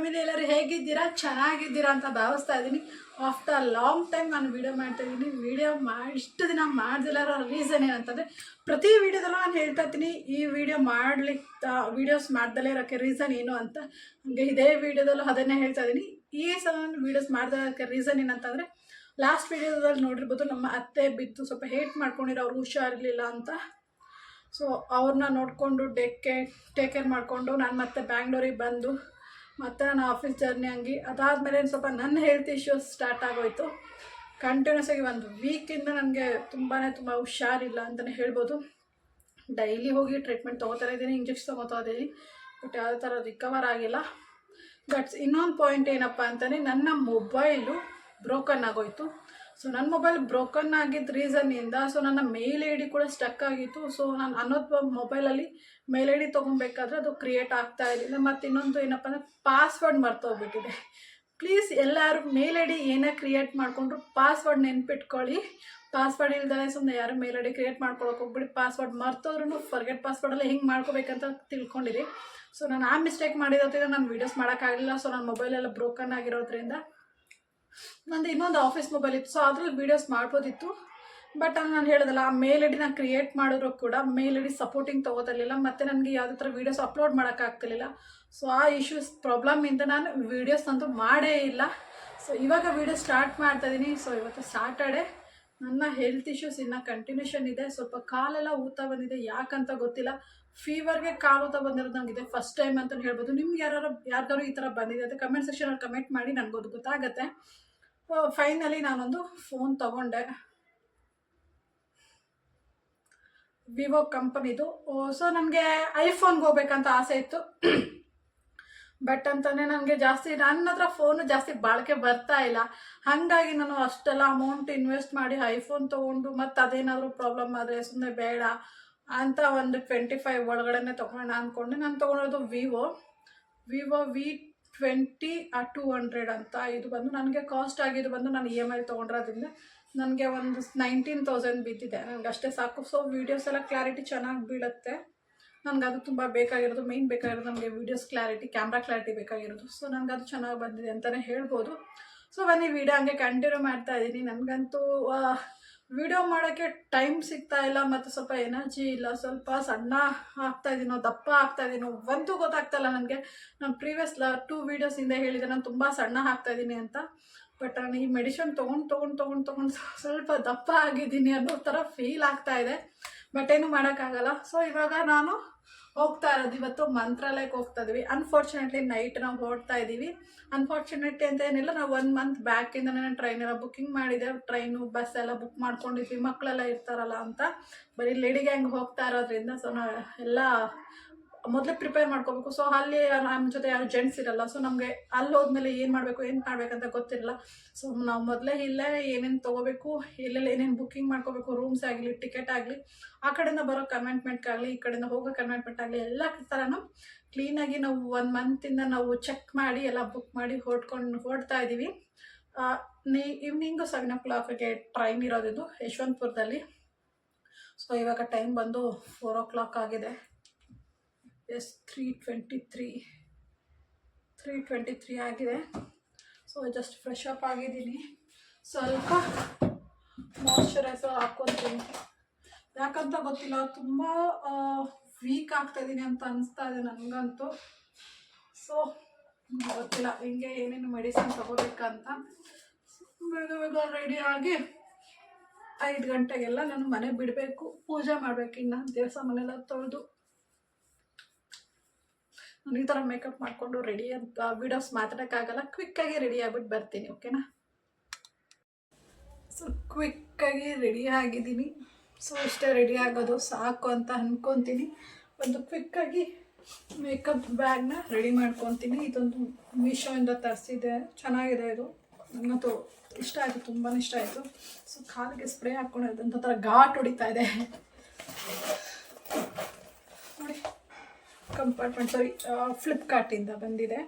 Family ಎಲ್ಲರೂ ಹೇಗಿದ್ದೀರಾ? ಚೆನ್ನಾಗಿದ್ದೀರಾ ಅಂತ ಭಾವಿಸ್ತಾ ಇದ್ದೀನಿ. ಆಫ್ಟರ್ ಲಾಂಗ್ ಟೈಮ್ ನಾನು ವೀಡಿಯೋ ಮಾಡ್ತಾ ಇದ್ದೀನಿ. ವೀಡಿಯೋ ಮಾ, ಇಷ್ಟು ದಿನ ಮಾಡ್ದಿಲ್ಲ ರೀಸನ್ ಏನಂತಂದರೆ ಪ್ರತಿ ವೀಡಿಯೋದಲ್ಲೂ ನಾನು ಹೇಳ್ತಾ ಇದ್ದೀನಿ ಈ ವಿಡಿಯೋ ಮಾಡಲಿಕ್ಕೆ ವೀಡಿಯೋಸ್ ಮಾಡ್ದಲೇ ಇರೋಕ್ಕೆ ರೀಸನ್ ಏನು ಅಂತ. ಹಂಗೆ ಇದೇ ವೀಡಿಯೋದಲ್ಲೂ ಅದನ್ನೇ ಹೇಳ್ತಾ ಇದ್ದೀನಿ. ಈ ಸಲ ನಾನು ವೀಡಿಯೋಸ್ ಮಾಡ್ದಕ್ಕೆ ರೀಸನ್ ಏನಂತಂದರೆ ಲಾಸ್ಟ್ ವೀಡಿಯೋದಲ್ಲಿ ನೋಡಿರ್ಬೋದು ನಮ್ಮ ಅತ್ತೆ ಬಿತ್ತು ಸ್ವಲ್ಪ ಹೇಟ್ ಮಾಡ್ಕೊಂಡಿರೋ ಅವ್ರು ಹುಷಾರಿರಲಿಲ್ಲ ಅಂತ. ಸೊ ಅವ್ರನ್ನ ನೋಡಿಕೊಂಡು ಡೆಕ್ಕೆ ಟೇಕ್ ಕೇರ್ ಮಾಡಿಕೊಂಡು, ನಾನು ಮತ್ತೆ ಬ್ಯಾಂಗ್ಳೂರಿಗೆ ಬಂದು ಮತ್ತೆ ನಾನು ಆಫೀಸ್ ಜರ್ನಿ ಹಂಗೆ. ಅದಾದಮೇಲೆ ಸ್ವಲ್ಪ ನನ್ನ ಹೆಲ್ತ್ ಇಶ್ಯೂಸ್ ಸ್ಟಾರ್ಟ್ ಆಗೋಯ್ತು. ಕಂಟಿನ್ಯೂಸ್ ಆಗಿ ಒಂದು ವೀಕಿಂದ ನನಗೆ ತುಂಬಾ ತುಂಬ ಹುಷಾರಿಲ್ಲ ಅಂತಲೇ ಹೇಳ್ಬೋದು. ಡೈಲಿ ಹೋಗಿ ಟ್ರೀಟ್ಮೆಂಟ್ ತೊಗೋತಾರೆ ಇದ್ದೀನಿ ಇಂಜೆಕ್ಷನ್ ತೊಗೋತಾ ಇದ್ದೀನಿ ಬಟ್ ಯಾವುದೇ ಥರ ರಿಕವರ್ ಆಗಿಲ್ಲ. ಬಟ್ ಇನ್ನೊಂದು ಪಾಯಿಂಟ್ ಏನಪ್ಪ ಅಂತಲೇ ನನ್ನ ಮೊಬೈಲು ಬ್ರೋಕನ್ ಆಗೋಯ್ತು. ಸೊ ನನ್ನ ಮೊಬೈಲ್ ಬ್ರೋಕನ್ ಆಗಿದ್ದ ರೀಸನ್ನಿಂದ ಸೊ ನನ್ನ ಮೇಲ್ ಐ ಡಿ ಕೂಡ ಸ್ಟಕ್ ಆಗಿತ್ತು. ಸೊ ನಾನು ಅನ್ನೋದು ಮೊಬೈಲಲ್ಲಿ ಮೇಲ್ ಐ ಡಿ ತೊಗೊಬೇಕಾದ್ರೆ ಅದು ಕ್ರಿಯೇಟ್ ಆಗ್ತಾ ಇರಲಿಲ್ಲ. ಮತ್ತು ಇನ್ನೊಂದು ಏನಪ್ಪ ಅಂದರೆ ಪಾಸ್ವರ್ಡ್ ಮರ್ತೋಗ್ಬಿಟ್ಟಿದೆ ಪ್ಲೀಸ್ ಎಲ್ಲರೂ ಮೇಲ್ ಐ ಡಿ ಏನೇ ಕ್ರಿಯೇಟ್ ಮಾಡಿಕೊಂಡ್ರು ಪಾಸ್ವರ್ಡ್ ನೆನ್ಪಿಟ್ಕೊಳ್ಳಿ. ಪಾಸ್ವರ್ಡ್ ಇಲ್ದೇ ಸುಮ್ಮನೆ ಯಾರು ಮೇಲ್ ಐ ಡಿ ಕ್ರಿಯೇಟ್ ಮಾಡ್ಕೊಳಕ್ಕೆ ಹೋಗ್ಬಿಡಿ. ಪಾಸ್ವರ್ಡ್ ಮರ್ತೋದ್ರೂ ಫರ್ಗೆಟ್ ಪಾಸ್ವರ್ಡಲ್ಲಿ ಹೆಂಗೆ ಮಾಡ್ಕೋಬೇಕಂತ ತಿಳ್ಕೊಂಡಿರಿ. ಸೊ ನಾನು ಆ ಮಿಸ್ಟೇಕ್ ಮಾಡಿರೋದ್ರಿಂದ ನಾನು ವೀಡಿಯೋಸ್ ಮಾಡೋಕ್ಕಾಗಲಿಲ್ಲ ಸೊ ನನ್ನ ಮೊಬೈಲೆಲ್ಲ ಬ್ರೋಕನ್ ಆಗಿರೋದ್ರಿಂದ ನಂದು ಇನ್ನೊಂದು ಆಫೀಸ್ ಮೊಬೈಲ್ ಇತ್ತು. ಸೊ ಅದ್ರಲ್ಲಿ ವೀಡಿಯೋಸ್ ಮಾಡ್ಬೋದಿತ್ತು. ಬಟ್ ನಾನು ಹೇಳಿದಲ್ಲ, ಆ ಮೇಲ್ ಐ ಡಿ ನಾನು ಕ್ರಿಯೇಟ್ ಮಾಡಿದ್ರು ಕೂಡ ಮೇಲ್ ಐಡಿ ಸಪೋರ್ಟಿಂಗ್ ತೊಗೋತಿರ್ಲಿಲ್ಲ. ಮತ್ತು ನನಗೆ ಯಾವುದೇ ಥರ ವೀಡಿಯೋಸ್ ಅಪ್ಲೋಡ್ ಮಾಡೋಕ್ಕಾಗ್ತಿರ್ಲಿಲ್ಲ ಸೊ ಆ ಇಶ್ಯೂಸ್ ಪ್ರಾಬ್ಲಮಿಂದ ನಾನು ವೀಡಿಯೋಸ್ ಅಂತೂ ಮಾಡೇ ಇಲ್ಲ. ಸೊ ಇವಾಗ ವೀಡಿಯೋ ಸ್ಟಾರ್ಟ್ ಮಾಡ್ತಾ ಇದ್ದೀನಿ ಸೊ ಇವತ್ತು ಸ್ಯಾಟರ್ಡೆ ನನ್ನ ಹೆಲ್ತ್ ಇಶ್ಯೂಸ್ ಇನ್ನು ಕಂಟಿನ್ಯೂಷನ್ ಇದೆ. ಸ್ವಲ್ಪ ಕಾಲೆಲ್ಲ ಊತ ಬಂದಿದೆ. ಯಾಕಂತ ಗೊತ್ತಿಲ್ಲ. ಫೀವರ್ಗೆ ಕಾಲು ಊತ ಬಂದಿರೋದು ನನಗಿದೆ ಫಸ್ಟ್ ಟೈಮ್ ಅಂತ ಹೇಳ್ಬೋದು. ನಿಮ್ಗೆ ಯಾರು ಯಾರ್ದಾರು ಈ ಥರ ಬಂದಿದೆ ಅಂತ ಕಮೆಂಟ್ ಸೆಕ್ಷನಲ್ಲಿ ಕಮೆಂಟ್ ಮಾಡಿ ನನಗದು ಗೊತ್ತಾಗುತ್ತೆ. ಫೈನಲಿ ನಾನೊಂದು ಫೋನ್ ತಗೊಂಡೆ. ವಿವೋ ಕಂಪನಿದು. ಸೊ ನನಗೆ ಐಫೋನ್ಗೆ ಹೋಗ್ಬೇಕಂತ ಆಸೆ ಇತ್ತು. ಬಟ್ ಅಂತಲೇ ನನಗೆ ಜಾಸ್ತಿ ನನ್ನ ಹತ್ರ ಫೋನು ಜಾಸ್ತಿ ಬಾಳಿಕೆ ಬರ್ತಾ ಇಲ್ಲ. ಹಾಗಾಗಿ ನಾನು ಅಷ್ಟೆಲ್ಲ ಅಮೌಂಟ್ ಇನ್ವೆಸ್ಟ್ ಮಾಡಿ ಐಫೋನ್ ತೊಗೊಂಡು ಮತ್ತು ಅದೇನಾದರೂ ಪ್ರಾಬ್ಲಮ್ ಆದರೆ ಸುಮ್ಮನೆ ಬೇಡ. ಅಂತ ಒಂದು ಟ್ವೆಂಟಿ ಫೈವ್ ಒಳಗಡೆ ತೊಗೊಳ್ಳೋಣ ಅಂದ್ಕೊಂಡೆ ನಾನು ತೊಗೊಳೋದು Vivo Vivo V twenty two hundred ಅಂತ. ಇದು ಬಂದು ನನಗೆ ಕಾಸ್ಟ್ ಆಗಿದ್ದು ಬಂದು ನಾನು ಇ ಎಂ ಐ ತೊಗೊಂಡಿರೋದ್ರಿಂದ ನನಗೆ ಒಂದು ನೈನ್ಟೀನ್ ತೌಸಂಡ್ ಬಿದ್ದಿದೆ. ನನಗೆ ಅಷ್ಟೇ ಸಾಕು. ಸೊ ವೀಡಿಯೋಸ್ ಎಲ್ಲ ಕ್ಲಾರಿಟಿ ಚೆನ್ನಾಗಿ ಬೀಳುತ್ತೆ. ನನಗೆ ಅದು ತುಂಬ ಬೇಕಾಗಿರೋದು. ಮೇಯ್ನ್ ಬೇಕಾಗಿರೋದು ನನಗೆ ವೀಡಿಯೋಸ್ ಕ್ಲಾರಿಟಿ ಕ್ಯಾಮ್ರಾ ಕ್ಲಾರಿಟಿ ಬೇಕಾಗಿರೋದು. ಸೊ ನನಗೆ ಅದು ಚೆನ್ನಾಗಿ ಬಂದಿದೆ ಅಂತಲೇ ಹೇಳ್ಬೋದು. ಸೊ ಬನ್ನಿ ವಿಡಿಯೋ ಹಂಗೆ ಕಂಟಿನ್ಯೂ ಮಾಡ್ತಾ ಇದ್ದೀನಿ ನನಗಂತೂ ವಿಡಿಯೋ ಮಾಡೋಕ್ಕೆ ಟೈಮ್ ಸಿಗ್ತಾ ಇಲ್ಲ, ಮತ್ತು ಸ್ವಲ್ಪ ಎನರ್ಜಿ ಇಲ್ಲ, ಸ್ವಲ್ಪ ಸಣ್ಣ ಆಗ್ತಾ ಇದ್ದೀನೋ ದಪ್ಪ ಆಗ್ತಾ ಇದ್ದೀನೋ ಒಂದು ಗೊತ್ತಾಗ್ತಾ ಇಲ್ಲ ನನಗೆ. ನಾನು ಪ್ರೀವಿಯಸ್ ಲ ಟೂ ವೀಡಿಯೋಸಿಂದ ಹೇಳಿದೆ, ನಾನು ತುಂಬ ಸಣ್ಣ ಆಗ್ತಾ ಇದ್ದೀನಿ ಅಂತ. ಬಟ್ ನಾನು ಈ ಮೆಡಿಷನ್ ತೊಗೊಂಡು ತೊಗೊಂಡು ತೊಗೊಂಡು ತೊಗೊಂಡು ಸ್ವಲ್ಪ ದಪ್ಪ ಆಗಿದ್ದೀನಿ ಅನ್ನೋ ಥರ ಫೀಲ್ ಆಗ್ತಾ ಇದೆ. ಬಟ್ ಏನು ಮಾಡೋಕ್ಕಾಗಲ್ಲ. ಸೊ ಇವಾಗ ನಾನು ಹೋಗ್ತಾ ಇರೋದು. ಇವತ್ತು ಮಂತ್ರಾಲಯಕ್ಕೆ ಹೋಗ್ತಾ ಇದ್ದೀವಿ. ಅನ್ಫಾರ್ಚುನೇಟ್ಲಿ ನೈಟ್ ನಾವು ಹೋಗ್ತಾ ಇದ್ದೀವಿ. ಅನ್ಫಾರ್ಚುನೇಟ್ಲಿ ಅಂತ ಏನಿಲ್ಲ. ನಾವು ಒನ್ ಮಂತ್ ಬ್ಯಾಕಿಂದ ನಾನು ಟ್ರೈನ್ ಎಲ್ಲ ಬುಕ್ಕಿಂಗ್ ಮಾಡಿದೆ ಟ್ರೈನು ಬಸ್ ಎಲ್ಲ ಬುಕ್ ಮಾಡ್ಕೊಂಡಿದ್ವಿ. ಮಕ್ಕಳೆಲ್ಲ ಇರ್ತಾರಲ್ಲ ಅಂತ. ಬರೀ ಲೇಡಿ ಗ್ಯಾಂಗ್ ಹೋಗ್ತಾ ಇರೋದ್ರಿಂದ ಸೊ ನಾವು ಎಲ್ಲ ಮೊದಲೇ ಪ್ರಿಪೇರ್ ಮಾಡ್ಕೋಬೇಕು. ಸೊ ಅಲ್ಲಿ ನಮ್ಮ ಜೊತೆ ಯಾರು ಜೆಂಟ್ಸ್ ಇರಲ್ಲ. ಸೊ ನಮಗೆ ಅಲ್ಲಿ ಹೋದ್ಮೇಲೆ ಏನು ಮಾಡಬೇಕು, ಏನು ಮಾಡಬೇಕಂತ ಗೊತ್ತಿರಲ್ಲ. ಸೊ ನಾವು ಮೊದಲೇ ಇಲ್ಲೇ ಏನೇನು ತೊಗೋಬೇಕು ಇಲ್ಲೆಲ್ಲ ಏನೇನು ಬುಕ್ಕಿಂಗ್ ಮಾಡ್ಕೋಬೇಕು ರೂಮ್ಸ್ ಆಗಲಿ ಟಿಕೆಟ್ ಆಗಲಿ, ಆ ಕಡೆಯಿಂದ ಬರೋ ಕನ್ವೆಂಟ್ಮೆಂಟ್ಗಾಗಲಿ ಈ ಕಡೆಯಿಂದ ಹೋಗೋ ಕನ್ವೆಂಟ್ಮೆಂಟ್ ಆಗಲಿ, ಎಲ್ಲ ಥರನೂ ಕ್ಲೀನಾಗಿ ನಾವು ಒನ್ ಮಂತಿಂದ ನಾವು ಚೆಕ್ ಮಾಡಿ, ಎಲ್ಲ ಬುಕ್ ಮಾಡಿ, ಹೊಡ್ಕೊಂಡು, ಹೊಡ್ತಾ ಇದ್ದೀವಿ ನೀ ಈವ್ನಿಂಗು ಸೆವೆನ್ ಓ ಕ್ಲಾಕಿಗೆ ಟ್ರೈನ್ ಇರೋದಿದ್ದು ಯಶವಂತಪುರದಲ್ಲಿ. ಸೊ ಇವಾಗ ಟೈಮ್ ಬಂದು ಫೋರ್ ಓ ಕ್ಲಾಕ್ ಆಗಿದೆ. Yes three twenty three. Three twenty three ಆಗಿದೆ. ಸೊ ಜಸ್ಟ್ ಫ್ರೆಶ್ ಅಪ್ ಆಗಿದ್ದೀನಿ. ಸ್ವಲ್ಪ ಮಾಯ್ಶ್ಚರೈಸರ್ ಹಾಕ್ಕೊತೀನಿ ಯಾಕಂತ ಗೊತ್ತಿಲ್ಲ, ತುಂಬ ವೀಕ್ ಆಗ್ತಾಯಿದ್ದೀನಿ ಅಂತ ಅನಿಸ್ತಾ ಇದೆ ನನಗಂತೂ. ಸೊ ಗೊತ್ತಿಲ್ಲ, ಹಿಂಗೆ ಏನೇನು ಮೆಡಿಸಿನ್ ತೊಗೋಬೇಕಂತ. ಬೇಗ ಬೇಗ ರೆಡಿ ಆಗಿ ಐದು ಗಂಟೆಗೆಲ್ಲ ನಾನು ಮನೆ ಬಿಡಬೇಕು, ಪೂಜೆ ಮಾಡಬೇಕು, ಇನ್ನು ದೇವಸ ಮನೆಲ್ಲ ತೊಳೆದು. ನಾನು ಈ ಥರ ಮೇಕಪ್ ಮಾಡಿಕೊಂಡು ರೆಡಿ ಅಂತ ವಿಡಿಯೋಸ್ ಮಾತಾಡೋಕ್ಕಾಗಲ್ಲ ಕ್ವಿಕ್ಕಾಗಿ ರೆಡಿ ಆಗ್ಬಿಟ್ಟು ಬರ್ತೀನಿ ಓಕೆನಾ ಸೊ ಕ್ವಿಕ್ಕಾಗಿ ರೆಡಿ ಆಗಿದ್ದೀನಿ. ಸೊ ಇಷ್ಟೇ ರೆಡಿ ಆಗೋದು ಸಾಕು ಅಂತ ಅಂದ್ಕೊತೀನಿ ಒಂದು ಕ್ವಿಕ್ಕಾಗಿ ಮೇಕಪ್ ಬ್ಯಾಗ್ನ ರೆಡಿ ಮಾಡ್ಕೊತೀನಿ. ಇದೊಂದು ಮೀಶೋಯಿಂದ ತರಿಸಿದೆ. ಚೆನ್ನಾಗಿದೆ ಇದು. ನನಗಂತೂ ಇಷ್ಟ ಆಯಿತು ತುಂಬಾ ಇಷ್ಟ ಆಯಿತು. ಸೊ ಕಾಲಿಗೆ ಸ್ಪ್ರೇ ಹಾಕ್ಕೊಂಡಿರೋದು ಥರ ಘಾಟ್ ಹೊಡಿತಾ ಇದೆ ನೋಡಿ ಕಂಪಾರ್ಟ್ಮೆಂಟ್ ಸಾರಿ ಫ್ಲಿಪ್ಕಾರ್ಟಿಂದ ಬಂದಿದೆ.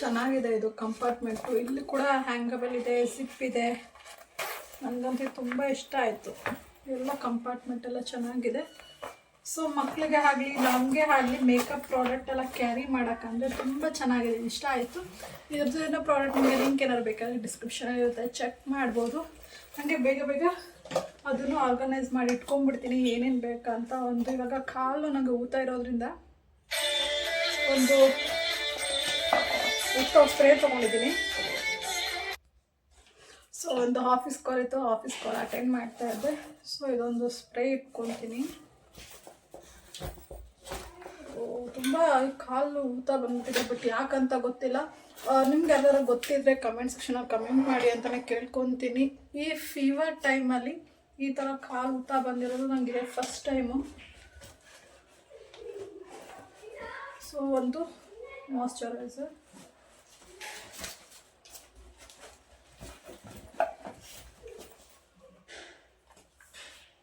ಚೆನ್ನಾಗಿದೆ ಇದು ಕಂಪಾರ್ಟ್ಮೆಂಟು ಇಲ್ಲಿ ಕೂಡ ಹ್ಯಾಂಗಬಲ್ ಇದೆ ಸಿಪ್ ಇದೆ. ನನಗಂತೂ ತುಂಬ ಇಷ್ಟ ಆಯಿತು. ಎಲ್ಲ ಕಂಪಾರ್ಟ್ಮೆಂಟ್ ಎಲ್ಲ ಚೆನ್ನಾಗಿದೆ. ಸೊ ಮಕ್ಕಳಿಗೆ ಆಗಲಿ, ನಮಗೆ ಆಗಲಿ ಮೇಕಪ್ ಪ್ರಾಡಕ್ಟ್ ಎಲ್ಲ ಕ್ಯಾರಿ ಮಾಡೋಕ್ಕಂದ್ರೆ ತುಂಬ ಚೆನ್ನಾಗಿದೆ. ಇಷ್ಟ ಆಯಿತು. ಇದ್ರದ್ದು ಏನೋ ಪ್ರಾಡಕ್ಟ್ ನಿಮಗೆ ಲಿಂಕ್ ಏನಾದ್ರು ಬೇಕಾದ್ರೆ ಡಿಸ್ಕ್ರಿಪ್ಷನ್ ಇರುತ್ತೆ. ಚೆಕ್ ಮಾಡ್ಬೋದು. ಹಾಗೆ ಬೇಗ ಬೇಗ ಅದನ್ನು ಆರ್ಗನೈಸ್ ಮಾಡಿ ಇಟ್ಕೊಂಡ್ಬಿಡ್ತೀನಿ, ಏನೇನು ಬೇಕಂತ ಒಂದು ಇವಾಗ ಕಾಲು ನನಗೆ ಊತ ಇರೋದ್ರಿಂದ ಒಂದು ಊಟ ಸ್ಪ್ರೇ ತೊಗೊಂಡಿದ್ದೀನಿ. ಸೊ ಒಂದು ಆಫೀಸ್ ಕಾಲ್ ಇತ್ತು ಆಫೀಸ್ ಕಾಲ್ ಅಟೆಂಡ್ ಮಾಡ್ತಾ ಇದ್ದೆ. ಸೊ ಇದೊಂದು ಸ್ಪ್ರೇ ಇಟ್ಕೊತೀನಿ. ತುಂಬ ಕಾಲು ಊತ ಬಂದ್ಬಿಟ್ಟಿದೆ ಬಟ್ ಯಾಕಂತ ಗೊತ್ತಿಲ್ಲ. ನಿಮ್ಗೆ ಯಾವ್ದಾದ್ರು ಗೊತ್ತಿದ್ರೆ ಕಮೆಂಟ್ ಸೆಕ್ಷನಲ್ಲಿ ಕಮೆಂಟ್ ಮಾಡಿ ಅಂತಲೇ ಕೇಳ್ಕೊತೀನಿ. ಈ ಫೀವರ್ ಟೈಮಲ್ಲಿ ಈ ಥರ ಕಾಲು ಊತ ಬಂದಿರೋದು ನನಗೆ ಫಸ್ಟ್ ಟೈಮು ಸೊ ಒಂದು moisturiser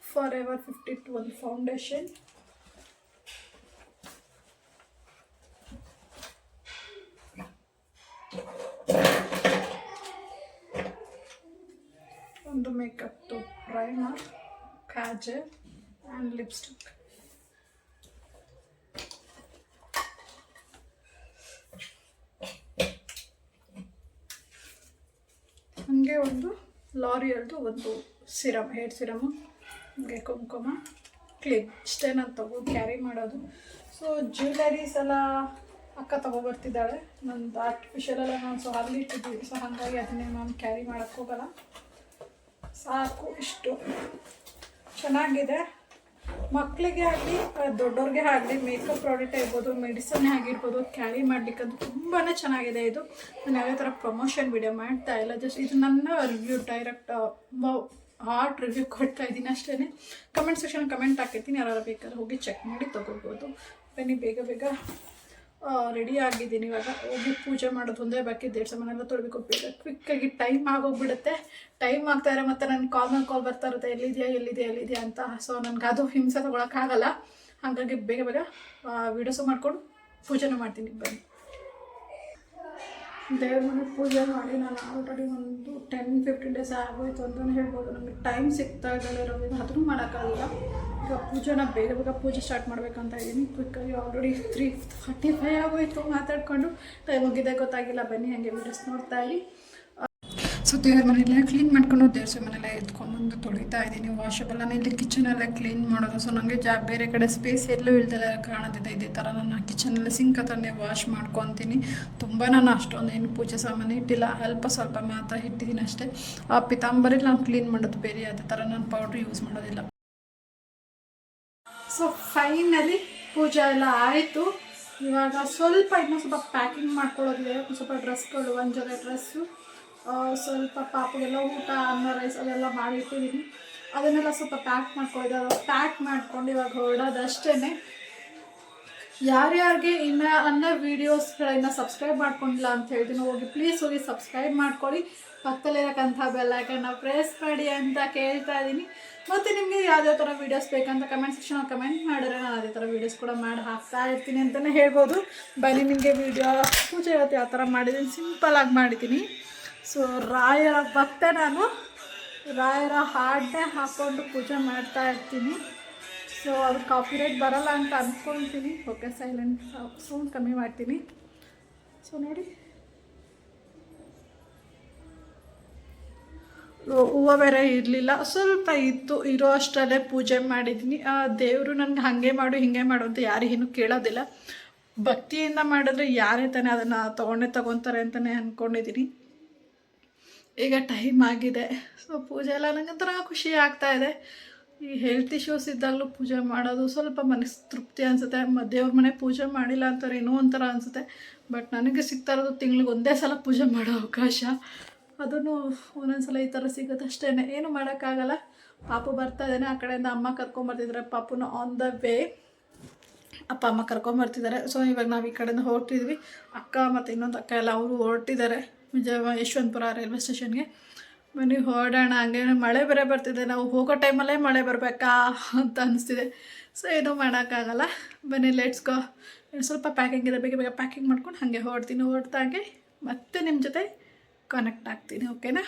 forever fifty two ಒಂದು ಫೌಂಡೇಶನ್ ಒಂದು makeup primer kajal and lipstick. ಹಾಗೆ ಒಂದು ಲಾರಿಯಲ್ದು ಒಂದು ಸಿರಮ್, ಹೇರ್ ಸಿರಮು, ಹಾಗೆ ಕುಂಕುಮ ಕ್ಲಿಪ್ ಇಷ್ಟೇ ನಾನು ತಗೋ, ಕ್ಯಾರಿ ಮಾಡೋದು. ಸೊ ಜ್ಯುವೆಲರೀಸ್ ಎಲ್ಲ ಅಕ್ಕ ತಗೊಬರ್ತಿದ್ದಾಳೆ ನಂದು ಆರ್ಟಿಫಿಷಿಯಲ್ ಎಲ್ಲ ನಾನು ಸೊ ಅಲ್ಲಿ ಇಟ್ಟಿದ್ದೀವಿ. ಸೊ ಹಾಗಾಗಿ ಅದನ್ನೇ ನಾನು ಕ್ಯಾರಿ ಮಾಡೋಕ್ಕೆ ಹೋಗಲ್ಲ. ಸಾಕು ಇಷ್ಟು. ಚೆನ್ನಾಗಿದೆ. ಮಕ್ಕಳಿಗೆ ಆಗಲಿ ದೊಡ್ಡವ್ರಿಗೆ ಆಗಲಿ ಮೇಕಪ್ ಪ್ರಾಡಕ್ಟ್ ಇರ್ಬೋದು ಮೆಡಿಸನ್ ಆಗಿರ್ಬೋದು ಕ್ಯಾರಿ ಮಾಡ್ಲಿಕ್ಕೆ ಅದು ತುಂಬಾ ಚೆನ್ನಾಗಿದೆ ಇದು. ನಾನು ಯಾವುದೇ ಥರ ಪ್ರಮೋಷನ್ ವಿಡಿಯೋ ಮಾಡ್ತಾ ಇಲ್ಲ ಜಸ್ಟ್ ಇದು ನನ್ನ ರಿವ್ಯೂ ಡೈರೆಕ್ಟ್ ಹಾರ್ಟ್ ರಿವ್ಯೂ ಕೊಡ್ತಾ ಇದ್ದೀನಿ ಅಷ್ಟೇ ಕಮೆಂಟ್ ಸೆಕ್ಷನ್ ಕಮೆಂಟ್ ಹಾಕಿರ್ತೀನಿ ಯಾರು ಬೇಕಾದ್ರೆ ಹೋಗಿ ಚೆಕ್ ಮಾಡಿ ತೊಗೋಬೋದು ಬನ್ನಿ, ಬೇಗ ಬೇಗ. ರೆಡಿ ಆಗಿದ್ದೀನಿ ಇವಾಗ. ಹೋಗಿ ಪೂಜೆ ಮಾಡೋದು ಒಂದೇ ಬಾಕಿ, ದೇವ್ರ ಸಾಮಾನೆಲ್ಲ ತೊಳಬೇಕು. ಬೇಗ ಕ್ವಿಕ್ಕಾಗಿ ಟೈಮ್ ಆಗೋಗ್ಬಿಡುತ್ತೆ. ಟೈಮ್ ಆಗ್ತಾಯಿದ್ರೆ ಮತ್ತೆ ನನ್ನ ಕಾಲ್ ಮೇಲೆ ಕಾಲ್ ಬರ್ತಾ ಇರುತ್ತೆ. ಎಲ್ಲಿದೆಯಾ ಎಲ್ಲಿದೆಯಾ ಎಲ್ಲಿದೆಯಾ ಅಂತ. ಸೊ ನನಗೆ ಅದು ಹಿಂಸೆ ತೊಗೊಳಕ್ಕಾಗಲ್ಲ ಹಾಗಾಗಿ ಬೇಗ ಬೇಗ ವೀಡಿಯೋಸು ಮಾಡಿಕೊಂಡು ಪೂಜೆನೂ ಮಾಡ್ತೀನಿ. ಬನ್ನಿ. ದೇವ್ರ ಮನೆ ಪೂಜೆ ಮಾಡಿ ನಾನು ಆಲ್ರೆಡಿ ಒಂದು ಟೆನ್ ಫಿಫ್ಟೀನ್ ಡೇಸ್ ಆಗೋಯ್ತು ಅಂತಲೇ ಹೇಳ್ಬೋದು. ನಮಗೆ ಟೈಮ್ ಸಿಗ್ತಾ ಇದ್ದಾಳೆ ಇರೋದ್ರಿಂದ ಅದನ್ನು ಮಾಡೋಕ್ಕಾಗಲ್ಲ. ಈಗ ಪೂಜೆನ ಬೇಗ ಬೇಗ ಪೂಜೆ ಸ್ಟಾರ್ಟ್ ಮಾಡಬೇಕಂತ ಇದ್ದೀನಿ. ಕ್ವಿಕ್ಕಾಗಿ ಆಲ್ರೆಡಿ ತ್ರೀ ಫಾರ್ಟಿ ಫೈವ್ ಆಗೋಯ್ತು ಮಾತಾಡಿಕೊಂಡು. ಟೈಮ್ ಹೋಗಿದ್ದೆ ಗೊತ್ತಾಗಿಲ್ಲ. ಬನ್ನಿ, ಹಾಗೆ ವೀಡಿಯೋಸ್ ನೋಡ್ತಾ ಇರಿ. ಸೊ ದೇವ್ರ ಮನೆಯಲ್ಲೇ ಕ್ಲೀನ್ ಮಾಡ್ಕೊಂಡು ದೇವ್ರ ಎತ್ಕೊಂಡು ಬಂದು ತೊಳಿತಾ ಇದ್ದೀನಿ. ವಾಷಬಲ್ ನಾನು ಇಲ್ಲಿ ಕಿಚನೆಲ್ಲ ಕ್ಲೀನ್ ಮಾಡೋದು. ಸೊ ನನಗೆ ಜಾ ಬೇರೆ ಕಡೆ ಸ್ಪೇಸ್ ಎಲ್ಲೂ ಇಲ್ದೆಲ್ಲ ಕಾಣೋದಿದೆ ಇದೇ ಥರ ನಾನು ಕಿಚನಲ್ಲಿ ಸಿಂಕ್ ಹತ್ರನೇ ವಾಶ್ ಮಾಡ್ಕೊತೀನಿ. ತುಂಬ ನಾನು ಅಷ್ಟೊಂದು ಏನು ಪೂಜೆ ಸಾಮಾನು ಇಟ್ಟಿಲ್ಲ. ಅಲ್ಪ ಸ್ವಲ್ಪ ಮಾತ್ರ ಇಟ್ಟಿದ್ದೀನಿ ಅಷ್ಟೇ. ಆ ಪಿತಾಂಬರಿ ನಾನು ಕ್ಲೀನ್ ಮಾಡೋದು ಬೇರೆ ಅದೇ ಥರ ನಾನು ಪೌಡ್ರ್ ಯೂಸ್ ಮಾಡೋದಿಲ್ಲ. ಸೊ ಫೈನಲಿ ಪೂಜೆ ಎಲ್ಲ ಆಯಿತು. ಇವಾಗ ಸ್ವಲ್ಪ ಇನ್ನೂ ಸ್ವಲ್ಪ ಪ್ಯಾಕಿಂಗ್ ಮಾಡ್ಕೊಳ್ಳೋದಿದೆ. ಸ್ವಲ್ಪ ಡ್ರೆಸ್ಗಳು ಒಂದು ಜೊತೆ ಡ್ರೆಸ್ಸು ಸ್ವಲ್ಪ ಪಾಪಗೆಲ್ಲ ಊಟ, ಅನ್ನ ರೈಸ್ ಅದೆಲ್ಲ ಮಾಡಿಟ್ಟಿದ್ದೀನಿ ಅದನ್ನೆಲ್ಲ ಸ್ವಲ್ಪ ಪ್ಯಾಕ್ ಮಾಡ್ಕೊಂಡಿದ್ದೆ ಪ್ಯಾಕ್ ಮಾಡ್ಕೊಂಡು ಇವಾಗ ಹೊರಡೋದಷ್ಟೇ ಯಾರ್ಯಾರಿಗೆ ಇನ್ನು ಅನ್ನ ವೀಡಿಯೋಸ್ಗಳನ್ನು ಸಬ್ಸ್ಕ್ರೈಬ್ ಮಾಡ್ಕೊಂಡಿಲ್ಲ ಅಂತ ಹೇಳ್ತೀನಿ, ಹೋಗಿ ಪ್ಲೀಸ್ ಹೋಗಿ ಸಬ್ಸ್ಕ್ರೈಬ್ ಮಾಡ್ಕೊಳ್ಳಿ. ಪಕ್ಕದಲ್ಲಿರಕ್ಕಂಥ ಬೆಲ್ಲೈಕನ್ನ ಪ್ರೆಸ್ ಮಾಡಿ ಅಂತ ಕೇಳ್ತಾ ಇದ್ದೀನಿ. ಮತ್ತು ನಿಮಗೆ ಯಾವುದೇ ಥರ ವೀಡಿಯೋಸ್ ಬೇಕಂತ ಕಮೆಂಟ್ ಸೆಕ್ಷನ್ ಕಮೆಂಟ್ ಮಾಡಿದ್ರೆ ನಾನು ಅದೇ ಥರ ವೀಡಿಯೋಸ್ ಕೂಡ ಮಾಡಿ ಹಾಕ್ತಾ ಇರ್ತೀನಿ ಅಂತಲೇ ಹೇಳ್ಬೋದು. ಬನ್ನಿ, ನಿಮಗೆ ವೀಡಿಯೋ ಪೂಜೆ ಇವತ್ತು ಯಾವ ಥರ ಮಾಡಿದ್ದೀನಿ ಸಿಂಪಲಾಗಿ ಮಾಡಿದ್ದೀನಿ. ಸೊ ರಾಯರ ಭಕ್ತೆ ನಾನು. ರಾಯರ ಹಾಡನ್ನೇ ಹಾಕ್ಕೊಂಡು ಪೂಜೆ ಮಾಡ್ತಾ ಇರ್ತೀನಿ. ಸೊ ಅದು ಕಾಪಿರೈಟ್ ಬರಲ್ಲ ಅಂತ ಅಂದ್ಕೊಳ್ತೀನಿ ಓಕೆ ಸೈಲೆಂಟ್ ಸೌಂಡ್ ಕಮ್ಮಿ ಮಾಡ್ತೀನಿ. ಸೊ ನೋಡಿ. ಹೂವು ಬೇರೆ ಇರಲಿಲ್ಲ. ಸ್ವಲ್ಪ ಇತ್ತು. ಇರೋ ಅಷ್ಟರಲ್ಲೇ ಪೂಜೆ ಮಾಡಿದ್ದೀನಿ. ದೇವರು ನನಗೆ ಹಾಗೆ ಮಾಡು, ಹಿಂಗೆ ಮಾಡು ಅಂತ ಯಾರಿಗೇನು ಕೇಳೋದಿಲ್ಲ. ಭಕ್ತಿಯಿಂದ ಮಾಡಿದ್ರೆ ಯಾರೇ ತಾನೇ ಅದನ್ನು ತೊಗೊಂಡೇ ತೊಗೊತಾರೆ ಅಂತಲೇ ಅಂದ್ಕೊಂಡಿದ್ದೀನಿ ಈಗ ಟೈಮ್ ಆಗಿದೆ. ಸೊ ಪೂಜೆ ಎಲ್ಲ ನನಗೊಂಥರ ಖುಷಿ ಆಗ್ತಾ ಇದೆ. ಈ ಹೆಲ್ತ್ ಇಶ್ಯೂಸ್ ಇದ್ದಾಗಲೂ ಪೂಜೆ ಮಾಡೋದು ಸ್ವಲ್ಪ ಮನಸ್ಸು ತೃಪ್ತಿ ಅನಿಸುತ್ತೆ. ದೇವ್ರ ಮನೆ ಪೂಜೆ ಮಾಡಿಲ್ಲ ಅಂತಾರೆ ಏನೋ ಒಂಥರ ಅನಿಸುತ್ತೆ. ಬಟ್ ನನಗೆ ಸಿಗ್ತಾ ಇರೋದು ತಿಂಗ್ಳಿಗೆ ಒಂದೇ ಸಲ ಪೂಜೆ ಮಾಡೋ ಅವಕಾಶ. ಅದನ್ನು ಒಂದೊಂದು ಈ ಥರ ಸಿಗುತ್ತೆ ಏನು ಮಾಡೋಕ್ಕಾಗಲ್ಲ. ಪಾಪು ಬರ್ತಾ ಇದ್ದಾನೆ. ಆ ಕಡೆಯಿಂದ ಅಮ್ಮ ಕರ್ಕೊಂಬರ್ತಿದ್ದಾರೆ ಪಾಪುನ ಆನ್ ದ ವೇ ಅಪ್ಪ, ಅಮ್ಮ ಕರ್ಕೊಂಬರ್ತಿದ್ದಾರೆ ಸೊ ಇವಾಗ ನಾವು ಈ ಕಡೆಯಿಂದ ಹೊರಟಿದ್ವಿ. ಅಕ್ಕ ಮತ್ತು ಇನ್ನೊಂದು ಅಕ್ಕ ಎಲ್ಲ ಅವರು ಹೊರಟಿದ್ದಾರೆ. ವಿಜಯ ಯಶವಂತಪುರ ರೈಲ್ವೆ ಸ್ಟೇಷನ್ಗೆ. ಮನೆಗೆ ಹೊರಡೋಣ ಹಂಗೆ ಮಳೆ ಬೇರೆ ಬರ್ತಿದೆ, ನಾವು ಹೋಗೋ ಟೈಮಲ್ಲೇ ಮಳೆ ಬರಬೇಕಾ ಅಂತ ಅನಿಸ್ತಿದೆ. ಸೊ ಏನೂ ಮಾಡೋಕ್ಕಾಗಲ್ಲ. ಬನ್ನಿ ಲೆಟ್ಸ್ ಗೋ ಸ್ವಲ್ಪ ಪ್ಯಾಕಿಂಗ್ ಇದೆ, ಬೇಗ ಬೇಗ ಪ್ಯಾಕಿಂಗ್ ಮಾಡ್ಕೊಂಡು ಹಾಗೆ ಹೊರಡ್ತೀನಿ ಹೊರಡ್ದಾಗೆ ಮತ್ತೆ ನಿಮ್ಮ ಜೊತೆ ಕನೆಕ್ಟ್ ಆಗ್ತೀನಿ ಓಕೆನಾ